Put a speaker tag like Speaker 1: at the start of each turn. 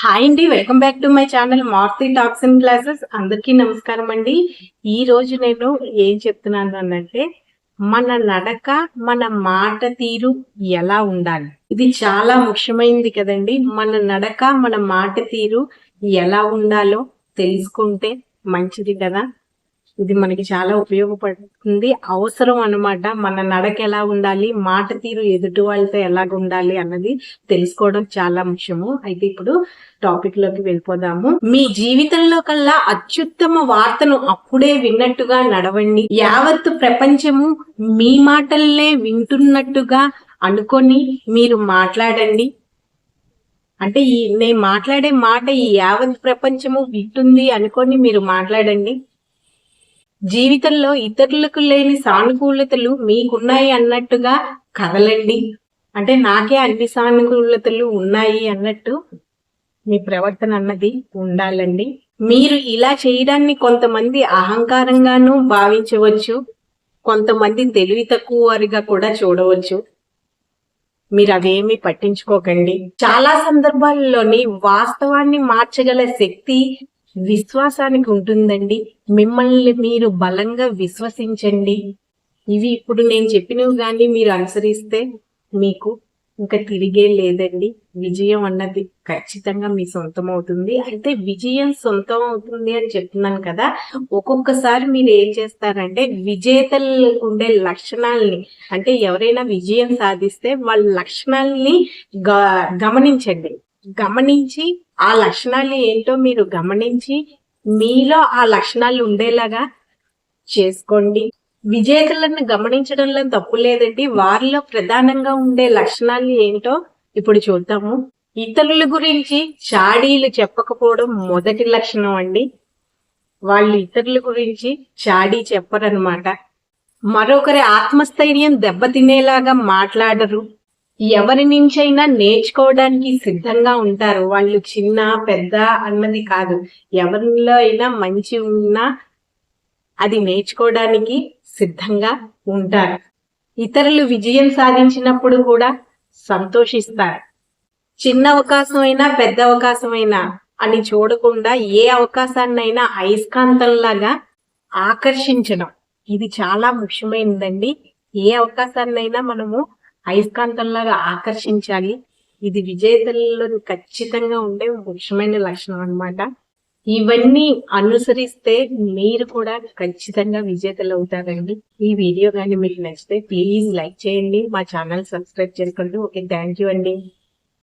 Speaker 1: Hi అండి welcome back to my channel Marthi talks and classes అందరికీ నమస్కారం అండి. ఈ రోజు నేను ఏం చెప్తున్నాను అనంటే మన నడక మన మాట తీరు ఎలా ఉండాలి? ఇది చాలా ముఖ్యమైనది కదండి. మన నడక మన మాట తీరు ఎలా ఉండాలో తెలుసుకుంటే మంచిది కదా. ఇది మనకి చాలా ఉపయోగపడుతుంది. అవసరం అనమాట మన నడక ఎలా ఉండాలి మాట తీరు ఎదుటి వాళ్ళతో ఎలాగ ఉండాలి అన్నది తెలుసుకోవడం చాలా ముఖ్యము. అయితే ఇప్పుడు టాపిక్లోకి వెళ్ళిపోదాము. మీ జీవితంలో కల్లా అత్యుత్తమ వార్తను అప్పుడే విన్నట్టుగా నడవండి. యావత్తు ప్రపంచము మీ మాటల్నే వింటున్నట్టుగా అనుకొని మీరు మాట్లాడండి. అంటే ఈ నేను మాట్లాడే మాట ఈ యావత్ ప్రపంచము వింటుంది అనుకొని మీరు మాట్లాడండి. జీవితంలో ఇతరులకు లేని సానుకూలతలు మీకున్నాయి అన్నట్టుగా కదలండి. అంటే నాకే అన్ని సానుకూలతలు ఉన్నాయి అన్నట్టు మీ ప్రవర్తన అన్నది ఉండాలండి. మీరు ఇలా చేయడాన్ని కొంతమంది అహంకారంగానూ భావించవచ్చు. కొంతమంది తెలివి తక్కువ వారిగా కూడా చూడవచ్చు. మీరు అవేమి పట్టించుకోకండి. చాలా సందర్భాల్లోని వాస్తవాన్ని మార్చగల శక్తి విశ్వాసానికి ఉంటుందండి. మిమ్మల్ని మీరు బలంగా విశ్వసించండి. ఇవి ఇప్పుడు నేను చెప్పినవి కానీ మీరు అనుసరిస్తే మీకు ఇంకా తిరిగే లేదండి. విజయం అన్నది ఖచ్చితంగా మీ సొంతం అవుతుంది అయితే విజయం సొంతం అవుతుంది అని చెప్తున్నాను కదా. ఒక్కొక్కసారి మీరు ఏం చేస్తారంటే విజేతలు ఉండే లక్షణాలని అంటే ఎవరైనా విజయం సాధిస్తే వాళ్ళ లక్షణాలని గ- గమనించండి. గమనించి ఆ లక్షణాలు ఏంటో మీరు గమనించి మీలో ఆ లక్షణాలు ఉండేలాగా చేసుకోండి. విజేతలను గమనించడంలో తప్పు లేదండి. వారిలో ప్రధానంగా ఉండే లక్షణాలు ఏంటో ఇప్పుడు చూద్దాము. ఇతరుల గురించి చాడీలు చెప్పకపోవడం మొదటి లక్షణం అండి. వాళ్ళు ఇతరుల గురించి చాడీ చెప్పరనమాట మరొకరి ఆత్మస్థైర్యం దెబ్బతినేలాగా మాట్లాడరు. ఎవరి నుంచైనా నేర్చుకోవడానికి సిద్ధంగా ఉంటారు. వాళ్ళు చిన్న పెద్ద అన్నది కాదు. ఎవరిలో అయినా మంచి ఉన్నా అది నేర్చుకోవడానికి సిద్ధంగా ఉంటారు. ఇతరులు విజయం సాధించినప్పుడు కూడా సంతోషిస్తారు. చిన్న అవకాశం అయినా పెద్ద అవకాశం అయినా అని చూడకుండా ఏ అవకాశాన్నైనా అయస్కాంతంలాగా ఆకర్షించడం. ఇది చాలా ముఖ్యమైనదండి. ఏ అవకాశాన్నైనా మనము అయస్కాంతంలాగా ఆకర్షించాలి. ఇది విజేతల్లో ఖచ్చితంగా ఉండే ముఖ్యమైన లక్షణం అన్నమాట. ఇవన్నీ అనుసరిస్తే మీరు కూడా ఖచ్చితంగా విజేతలు అవుతారండి. ఈ వీడియో కానీ మీకు నచ్చితే ప్లీజ్ లైక్ చేయండి. మా ఛానల్ సబ్స్క్రైబ్ చేసుకోండి. ఓకే థ్యాంక్ యూ అండి.